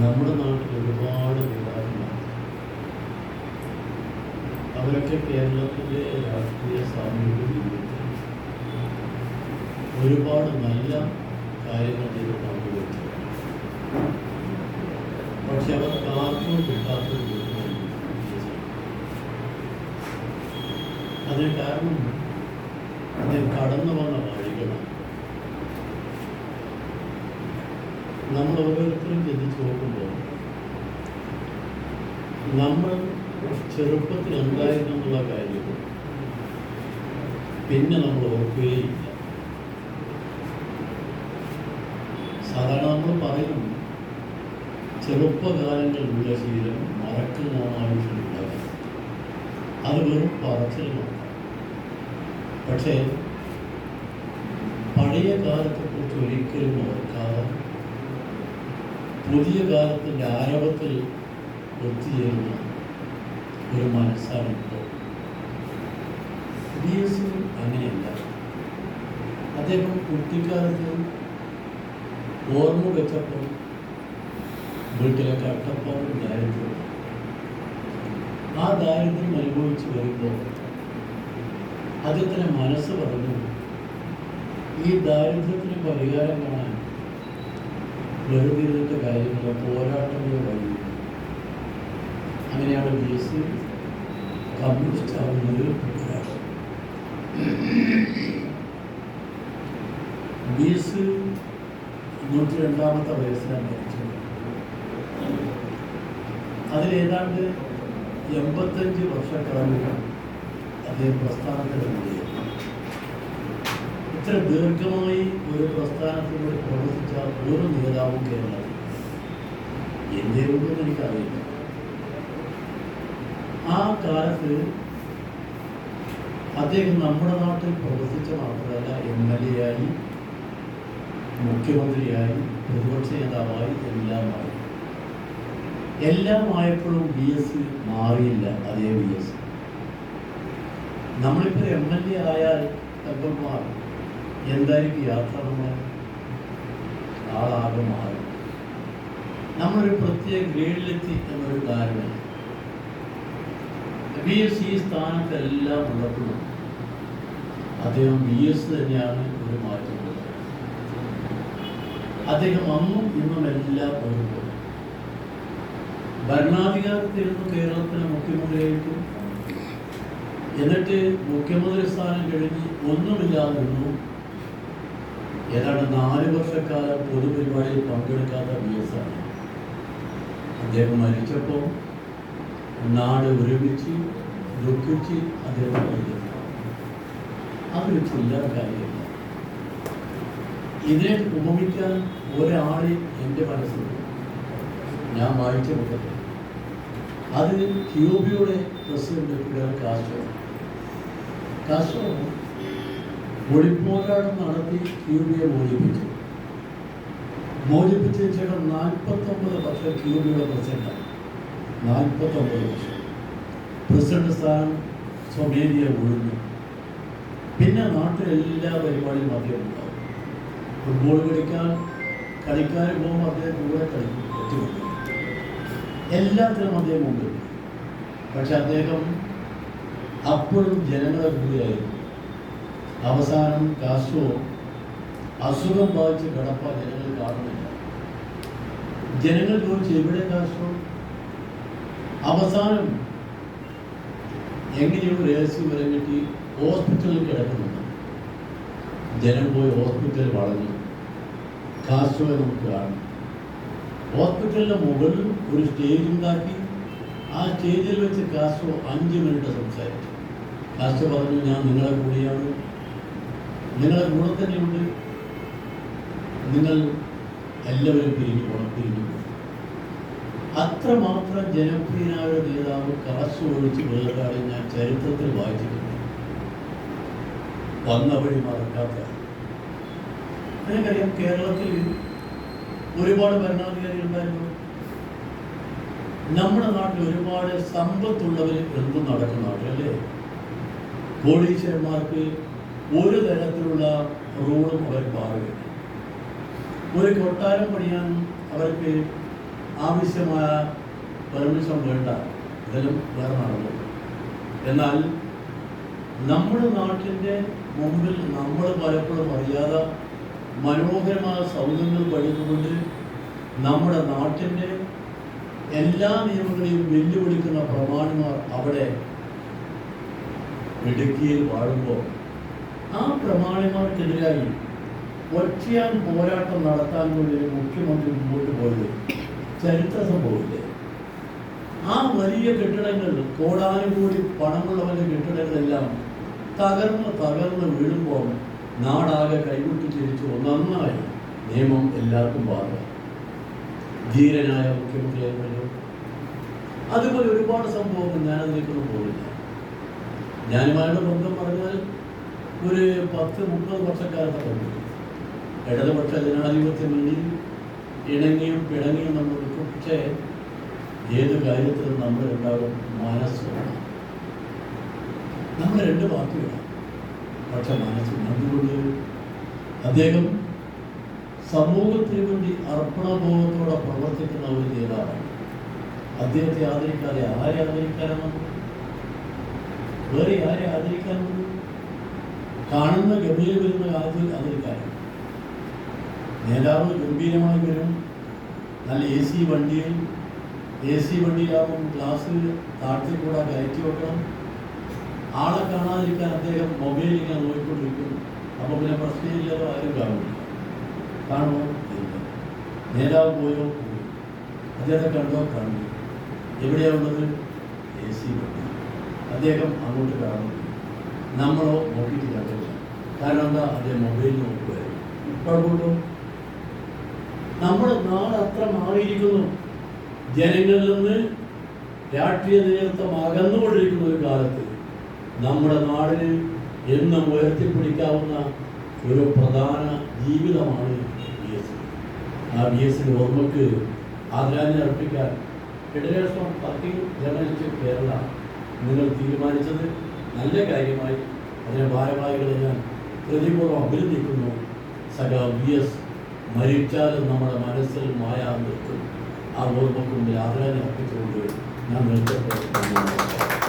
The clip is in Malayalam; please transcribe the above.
നമ്മുടെ നാട്ടിൽ ഒരുപാട് നേതാക്കന്മാർ അവരൊക്കെ കേരളത്തിലെ രാഷ്ട്രീയ സാമൂഹിക ഒരുപാട് നല്ല കാര്യങ്ങൾ ചെയ്ത് പങ്കുവച്ചു പക്ഷെ അവർക്ക് ആർക്കും കിട്ടാത്തൊരു അതിന് കാരണം അദ്ദേഹം കടന്നു വന്ന വഴികൾ നമ്മൾ ഓരോരുത്തരും ചിന്തിച്ച് നോക്കുമ്പോൾ നമ്മൾ ചെറുപ്പത്തിൽ എന്തായിരുന്നു എന്നുള്ള കാര്യം പിന്നെ നമ്മൾ ഓർക്കുകയില്ല. സാധാരണ നമ്മൾ പറയും ചെറുപ്പകാലങ്ങളിലുള്ള ശീലം മറക്കുന്നതായിട്ടുണ്ടാകും അത് വെറും പറച്ചിൽ മാത്രം. പക്ഷേ പഴയ കാലത്തെക്കുറിച്ച് ഒരിക്കലും ഓർക്കാതെ പുതിയ കാലത്തിന്റെ ആരവത്തിൽ ഒത്തുചേരുന്ന ഒരു മനസ്സാണ് ഇപ്പോൾ ബി എസ് അങ്ങനെയല്ല. അദ്ദേഹം കുട്ടിക്കാലത്ത് ഓർമ്മ വെച്ചപ്പോൾ വീട്ടിലെ കട്ടപ്പാടും ദാരിദ്ര്യം. ആ ദാരിദ്ര്യം അനുഭവിച്ച് വരുമ്പോൾ അദ്ദേഹത്തിന് മനസ്സ് പറഞ്ഞു. ഈ ദാരിദ്ര്യത്തിന് പരിഹാരം കാണാൻ വെറുതെ കാര്യങ്ങളോ പോരാട്ടങ്ങളോ കഴിയും അങ്ങനെയാണ് ബി എസ് സി കമ്മ്യൂണിസ്റ്റ് ആവുന്നത് ബി എസ് നൂറ്റി രണ്ടാമത്തെ വയസ്സിലാണ് മരിച്ചത്. അതിലേതാണ്ട് എൺപത്തഞ്ച് വർഷക്കാലം അദ്ദേഹം പ്രസ്ഥാനത്തിലുണ്ട് ഇത്ര ദീർഘമായി ഒരു പ്രസ്ഥാനത്തിലൂടെ പ്രവർത്തിച്ച ഒരു നേതാവും കേരളത്തിൽ എന്തുകൊണ്ടെന്ന് എനിക്കറിയില്ല. ആ കാലത്ത് അദ്ദേഹം നമ്മുടെ നാട്ടിൽ പ്രവർത്തിച്ച മാത്രമല്ല എം എൽ എ ആയി മുഖ്യമന്ത്രിയായി പ്രതിപക്ഷ നേതാവായി എല്ലാമായി. എല്ലാം ആയപ്പോഴും ബി എസ് മാറിയില്ല അതേ ബി എസ്. നമ്മളിപ്പോൾ എം എൽ എ ആയാൽ തങ്കന്മാർ എന്തായിരിക്കും യാത്ര ആളാകെ മാറും. നമ്മളൊരു പ്രത്യേക ഗ്രേഡിലെത്തി എന്നൊരു ധാരണ. ബി എസ് സി സ്ഥാനത്തെല്ലാം ഉള്ളപ്പോഴും അദ്ദേഹം ബി എസ് തന്നെയാണ് ഒരു മാറ്റം അദ്ദേഹം അന്നും ഇന്നും എല്ലാം ഒരുപോലെ. ഭരണാധികാരത്തിൽ നിന്ന് കേരളത്തിലെ മുഖ്യമന്ത്രിയായിട്ടും എന്നിട്ട് മുഖ്യമന്ത്രി സ്ഥാനം കഴിഞ്ഞ് ഒന്നുമില്ലാതെ നിന്നു ഏതാണ്ട് നാല് വർഷക്കാലം പൊതുപരിപാടിയിൽ പങ്കെടുക്കാത്ത ബി എസ് ആണ്. അദ്ദേഹം മരിച്ചപ്പോൾ നാട് ഒരുമിച്ച് ദുഃഖിച്ച് അദ്ദേഹം അതൊരു ചില്ലറ കാര്യമല്ല. ഇതിനെ ഉപമിക്കാൻ ഒരാളെ എന്റെ മനസ്സിൽ ഞാൻ വായിച്ച പുസ്തകം. അത് ക്യൂബിയുടെ പ്രസിഡന്റ് ഫിഡൽ കാസ്ട്രോ നടത്തി ക്യൂബയെ മോചിപ്പിച്ചു. മോചിപ്പിച്ചതിന് ശേഷം നാൽപ്പത്തൊമ്പത് വർഷം ക്യൂബയുടെ പ്രസിഡന്റാണ് നാൽപ്പത്തൊമ്പത് വർഷം. പ്രസിഡന്റ് സ്ഥാനം സ്വമേധിയ ഒഴിഞ്ഞു. പിന്നെ നാട്ടിലെല്ലാ പരിപാടിയും അദ്ദേഹം ഉണ്ടാവും. ഫുട്ബോൾ കളിക്കാൻ കളിക്കാൻ പോകുമ്പോൾ അദ്ദേഹം കൂടെ കളിക്കും എല്ലാത്തിനും അദ്ദേഹം ഉണ്ട് പക്ഷെ അദ്ദേഹം അപ്പോഴും ജനങ്ങളെ കൂടെയായിരുന്നു അവസാനം കാസ്ട്രോ അസുഖം ബാധിച്ച് കടപ്പ ജനങ്ങൾ കാണുന്നില്ല. ജനങ്ങൾ ചോദിച്ചു എവിടെ കാസ്ട്രോ അവസാനം എങ്ങനെയോ രഹസ്യം വരെ കിട്ടി ഹോസ്പിറ്റലിൽ കിടക്കുന്നുണ്ട് ജനം പോയി ഹോസ്പിറ്റലിൽ വളഞ്ഞു. കാസ്ട്രോയെ നമുക്ക് കാണും. ഹോസ്പിറ്റലിന്റെ മുകളിൽ ഒരു സ്റ്റേജ് ഉണ്ടാക്കി. ആ സ്റ്റേജിൽ വെച്ച് കാസ്ട്രോ അഞ്ച് മിനിറ്റ് സംസാരിച്ചു. കാസ്ട്രോ പറഞ്ഞു ഞാൻ നിങ്ങളെ കൂടിയാണ്. നിങ്ങളെ കൂടെ തന്നെയുണ്ട് നിങ്ങൾ എല്ലാവരും പിരിഞ്ഞു പോകണം പിരിഞ്ഞു പോകണം അത്രമാത്രം ജനപ്രിയനായ നേതാവ് കാശ് ഒഴിച്ച് വേറൊരാളെ ഞാൻ ചരിത്രത്തിൽ വായിച്ചിട്ടുണ്ട് വന്ന വഴി മറക്കാത്ത. നിങ്ങൾക്കറിയാം കേരളത്തിൽ ഒരുപാട് ഭരണാധികാരികൾ ഉണ്ടായിരുന്നു. നമ്മുടെ നാട്ടിൽ ഒരുപാട് സമ്പത്തുള്ളവർ എന്തും നടക്കുന്ന നാട്ടിലല്ലേ കോടീശ്വരന്മാർക്ക് ഒരു തരത്തിലുള്ള റോളും അവർ മാറുകയില്ല. ഒരു കൊട്ടാരം പണിയാൻ അവർക്ക് ആവശ്യമായ പെർമിഷൻ വേണ്ട. ഇതെല്ലാം വേറെ നടന്നു. എന്നാൽ നമ്മുടെ നാട്ടിന്റെ മുമ്പിൽ നമ്മൾ പലപ്പോഴും അറിയാതെ മനോഹരമായ സൗകര്യങ്ങൾ പണിതുകൊണ്ട് നമ്മുടെ നാട്ടിന്റെ എല്ലാ നിയമങ്ങളെയും വെല്ലുവിളിക്കുന്ന പ്രമാണിമാർ അവിടെ ഇടുക്കിയിൽ വാഴുമ്പോൾ ആ പ്രമാണിമാർക്കെതിരായി ഒറ്റയാൻ പോരാട്ടം നടത്താൻ വേണ്ടി മുഖ്യമന്ത്രി മുമ്പോട്ട് പോയത് ചരിത്ര സംഭവമില്ലേ? ആ വലിയ കെട്ടിടങ്ങൾ കോടാനുകൂടി പണമുള്ളവരുടെ കെട്ടിടങ്ങളെല്ലാം തകർന്ന് തകർന്ന് വീഴുമ്പോൾ നാടാകെ കൈവിട്ട് തിരിച്ചു നന്നായി നിയമം എല്ലാവർക്കും ബാധ. ധീരനായ മുഖ്യമന്ത്രിയായിരുന്നല്ലോ അതുപോലെ ഒരുപാട് സംഭവങ്ങൾ ഞാനതിലേക്കൊന്നും പോകില്ല ഞാനുമായുള്ള ബന്ധം പറഞ്ഞാൽ ഒരു പത്ത് മുപ്പത് വർഷക്കാലത്തെ ബന്ധം ഇടതുപക്ഷ ജനാധിപത്യ മുന്നിൽ ഇണങ്ങിയും പിണങ്ങിയും നമ്മൾ നിൽക്കും പക്ഷേ ഏത് കാര്യത്തിലും നമ്മൾ ഉണ്ടാകും മനസ്സുമാണ് നമ്മൾ രണ്ട് വാക്കുകളാണ് പക്ഷെ മനസ്സ് അതുകൊണ്ട് അദ്ദേഹം സമൂഹത്തിന് വേണ്ടി അർപ്പണബോധത്തോടെ പ്രവർത്തിക്കുന്ന ഒരു നേതാവാണ്. അദ്ദേഹത്തെ ആദരിക്കാതെ ആരെ ആദരിക്കാനാണ്? വേറെ ആരെ ആദരിക്കാനുള്ളൂ കാണുന്ന ഗംഭീര വരുന്ന ആദ്യം ആദരിക്കാനാണ്. നേതാവ് ഗംഭീരമായി വരും. നല്ല എ സി വണ്ടിയിൽ എ സി വണ്ടിയിലാകുമ്പോൾ ഗ്ലാസ് താഴ്ത്തി കൂടെ കയറ്റി വെക്കണം. ആളെ കാണാതിരിക്കാൻ അദ്ദേഹം മൊബൈലിൽ ഇങ്ങനെ നോക്കിക്കൊണ്ടിരിക്കും അപ്പോൾ പിന്നെ പ്രശ്നമില്ലല്ലോ ആരും കാണില്ല കാണുമോ? ഇല്ല. നേതാവ് പോയോ? പോയി. അദ്ദേഹത്തെ കണ്ടോ? കാണില്ല എവിടെയാണുള്ളത് എ സി വണ്ടി. അദ്ദേഹം അങ്ങോട്ട് കാണും നമ്മളോ നോക്കിയിട്ടില്ല അദ്ദേഹം. കാരണം എന്താ? അദ്ദേഹം മൊബൈൽ നോക്കുകയായിരുന്നു നമ്മുടെ നാട് അത്ര മാറിയിരിക്കുന്നു. ജനങ്ങളിൽ നിന്ന് രാഷ്ട്രീയ നേതൃത്വം അകന്നുകൊണ്ടിരിക്കുന്ന ഒരു കാലത്ത് നമ്മുടെ നാടിന് എന്നും ഉയർത്തിപ്പിടിക്കാവുന്ന ഒരു പ്രധാന ജീവിതമാണ് ബി എസ് ആ ബി എസ് ഓർമ്മക്ക് ആദരാഞ്ജലി അർപ്പിക്കാൻ federation of working journalist Kerala നിങ്ങൾ തീരുമാനിച്ചത് നല്ല കാര്യമായി. അതിനെ ഭാരവാഹികളെ ഞാൻ ഹൃദയപൂർവം അഭിനന്ദിക്കുന്നു. സക വി എസ് മരിച്ചാലും നമ്മുടെ മനസ്സിൽ മായ നിൽക്കും. ആ ഓർമ്മക്ക് മുമ്പിൽ അർപ്പിച്ചുകൊണ്ട് ഞാൻ നിർത്തട്ടെ.